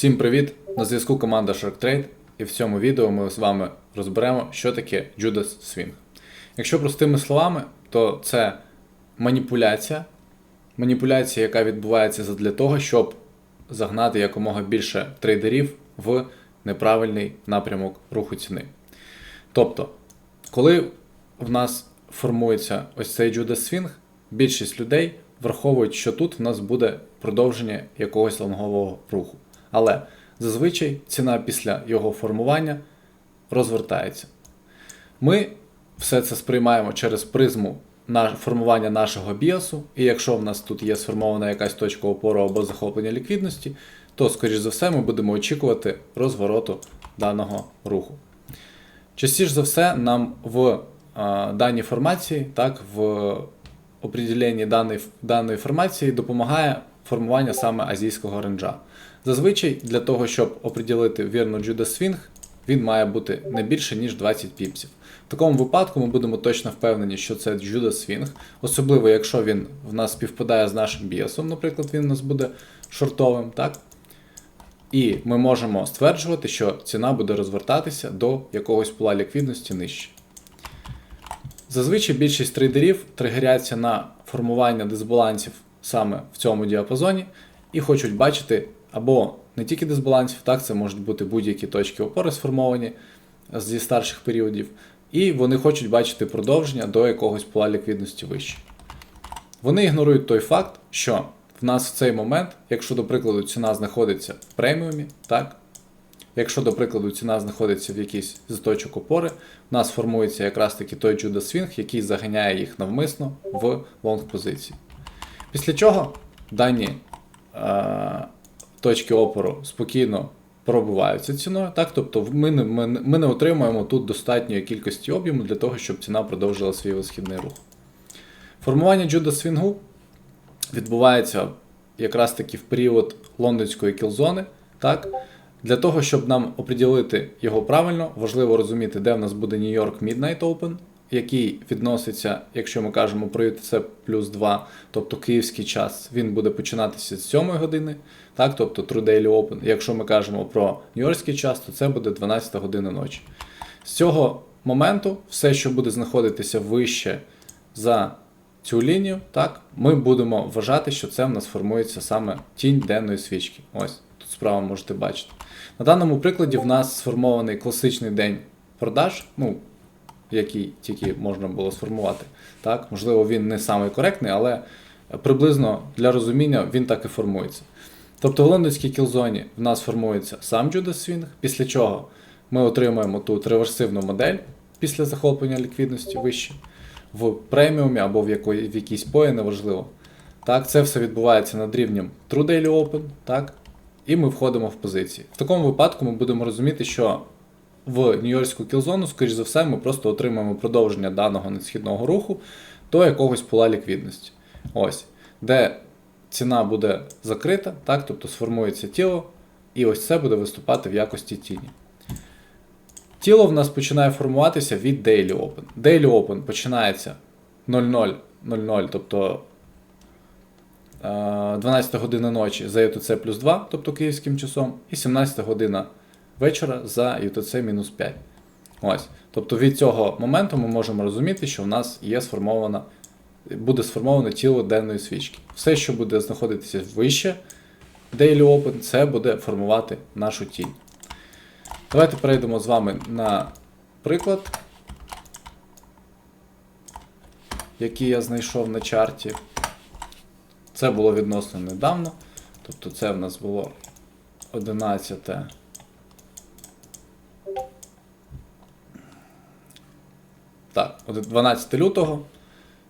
Всім привіт! На зв'язку команда Shark Trade, і в цьому відео ми з вами розберемо, що таке Judas Swing. Якщо простими словами, то це маніпуляція, маніпуляція, яка відбувається для того, щоб загнати якомога більше трейдерів в неправильний напрямок руху ціни. Тобто, коли в нас формується ось цей Judas Swing, більшість людей враховують, що тут в нас буде продовження якогось лонгового руху. Але зазвичай ціна після його формування розвертається. Ми все це сприймаємо через призму формування нашого біасу, і якщо в нас тут є сформована якась точка опору або захоплення ліквідності, то, скоріш за все, ми будемо очікувати розвороту даного руху. Частіше за все, нам в а, даній формації, так, в определенні даної, даної формації допомагає формування саме азійського ренджа. Зазвичай для того, щоб оприділити вірно Judas Swing, він має бути не більше, ніж 20 піпсів. В такому випадку ми будемо точно впевнені, що це Judas Swing, особливо якщо він в нас співпадає з нашим біасом, наприклад, він у нас буде шортовим, так? І ми можемо стверджувати, що ціна буде розвертатися до якогось пола ліквідності нижче. Зазвичай більшість трейдерів тригеряться на формування дисбалансів саме в цьому діапазоні і хочуть бачити або не тільки дисбалансів, так, це можуть бути будь-які точки опори сформовані зі старших періодів, і вони хочуть бачити продовження до якогось пола ліквідності вище. Вони ігнорують той факт, що в нас в цей момент, якщо, до прикладу, ціна знаходиться в преміумі, так, якщо, до прикладу, ціна знаходиться в якійсь з точок опори, в нас формується якраз таки той Judas Swing, який заганяє їх навмисно в лонг позиції. Після чого дані е, точки опору спокійно пробиваються ціною, так? тобто ми не, ми, ми не отримуємо тут достатньої кількості об'єму для того, щоб ціна продовжила свій висхідний рух. Формування Judas Swing відбувається якраз таки в період лондонської кілзони. Так? Для того, щоб нам оприділити його правильно, важливо розуміти, де в нас буде York Midnight Open, який відноситься, якщо ми кажемо про UTC плюс 2, тобто київський час, він буде починатися з 7 години, так, тобто True Daily Open. Якщо ми кажемо про нью-йоркський час, то це буде 12 година ночі. З цього моменту все, що буде знаходитися вище за цю лінію, так, ми будемо вважати, що це в нас формується саме тінь денної свічки. Ось тут справа можете бачити. На даному прикладі в нас сформований класичний день продаж, ну, який тільки можна було сформувати. Так? Можливо, він не самий коректний, але приблизно для розуміння він так і формується. Тобто в лондонській кілзоні в нас формується сам Judas Swing, після чого ми отримуємо тут реверсивну модель після захоплення ліквідності вище в преміумі або в, якої, в якійсь пої, неважливо. Так, це все відбувається над рівнем True Daily Open, так, і ми входимо в позиції. В такому випадку ми будемо розуміти, що в Нью-Йоркську кілзону, скоріш за все, ми просто отримаємо продовження даного несхідного руху до якогось пола ліквідності. Ось, де ціна буде закрита, так, тобто сформується тіло, і ось це буде виступати в якості тіні. Тіло в нас починає формуватися від Daily Open. Daily Open починається 00.00, тобто е, 12 година ночі за UTC плюс 2, тобто київським часом, і 17 година вечора за UTC-5. Ось. Тобто від цього моменту ми можемо розуміти, що в нас є сформована, буде сформоване тіло денної свічки. Все, що буде знаходитися вище Daily Open, це буде формувати нашу тінь. Давайте перейдемо з вами на приклад, який я знайшов на чарті. Це було відносно недавно. Тобто це в нас було 11. Так, от 12 лютого.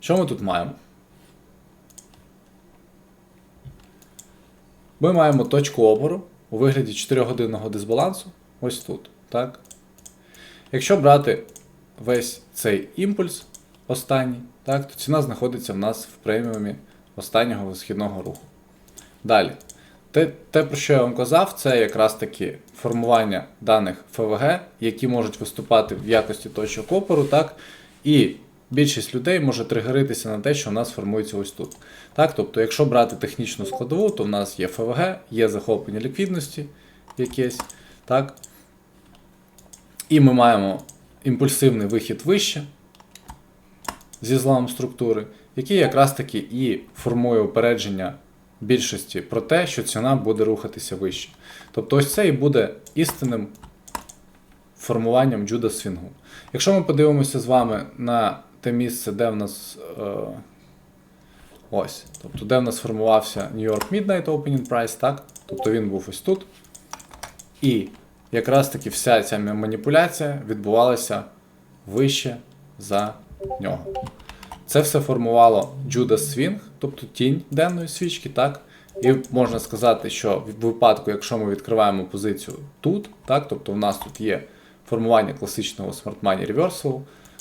Що ми тут маємо? Ми маємо точку опору у вигляді 4-годинного дисбалансу. Ось тут. Так? Якщо брати весь цей імпульс останній, так, то ціна знаходиться в нас в преміумі останнього висхідного руху. Далі. Те, те, про що я вам казав, це якраз таки формування даних ФВГ, які можуть виступати в якості точок опору, так, і більшість людей може тригеритися на те, що у нас формується ось тут. Так, тобто, якщо брати технічну складову, то в нас є ФВГ, є захоплення ліквідності, якесь. Так? І ми маємо імпульсивний вихід вище зі зламом структури, який якраз таки і формує упередження більшості про те, що ціна буде рухатися вище. Тобто ось це і буде істинним формуванням Джуда Свінгу. Якщо ми подивимося з вами на те місце, де в нас е, ось, тобто де в нас формувався New York Midnight Opening Price, так? Тобто він був ось тут. І якраз таки вся ця маніпуляція відбувалася вище за нього. Це все формувало Judas Swing, тобто тінь денної свічки, так? І можна сказати, що в випадку, якщо ми відкриваємо позицію тут, так, тобто в нас тут є формування класичного Smart Money Reversal,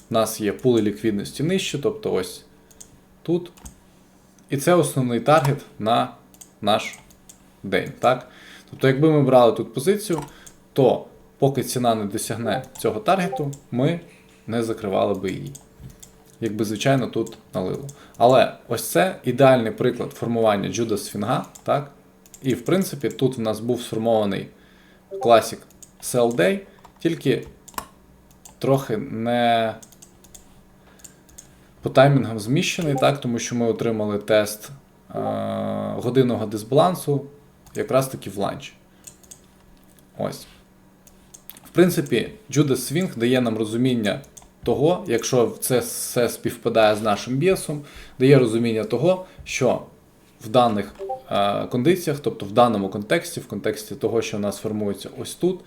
в нас є пули ліквідності нижче, тобто ось тут. І це основний таргет на наш день. Так? Тобто, якби ми брали тут позицію, то поки ціна не досягне цього таргету, ми не закривали би її. Якби, звичайно, тут налило. Але ось це ідеальний приклад формування Judas Сфінга. Так? І в принципі тут в нас був сформований Classic Sell Day, тільки трохи не по таймінгам зміщений, так? тому що ми отримали тест е- годинного дисбалансу якраз таки в ланч. Ось. В принципі, Judas Swing дає нам розуміння того, якщо це все співпадає з нашим біасом, дає розуміння того, що в даних е, кондиціях, тобто в даному контексті, в контексті того, що в нас формується ось тут,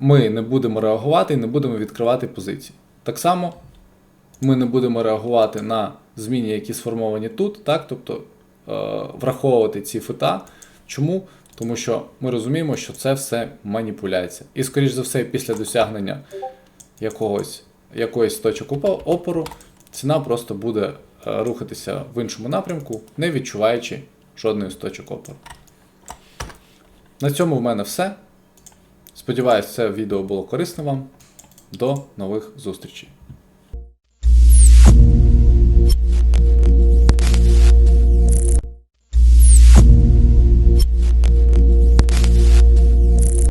ми не будемо реагувати і не будемо відкривати позиції. Так само ми не будемо реагувати на зміни, які сформовані тут, так? тобто е, враховувати ці фита. Чому? Тому що ми розуміємо, що це все маніпуляція. І, скоріш за все, після досягнення якогось, якоїсь точок опору, ціна просто буде е, рухатися в іншому напрямку, не відчуваючи жодної з точок опору. На цьому в мене все. Сподіваюсь, це відео було корисно вам. До нових зустрічей!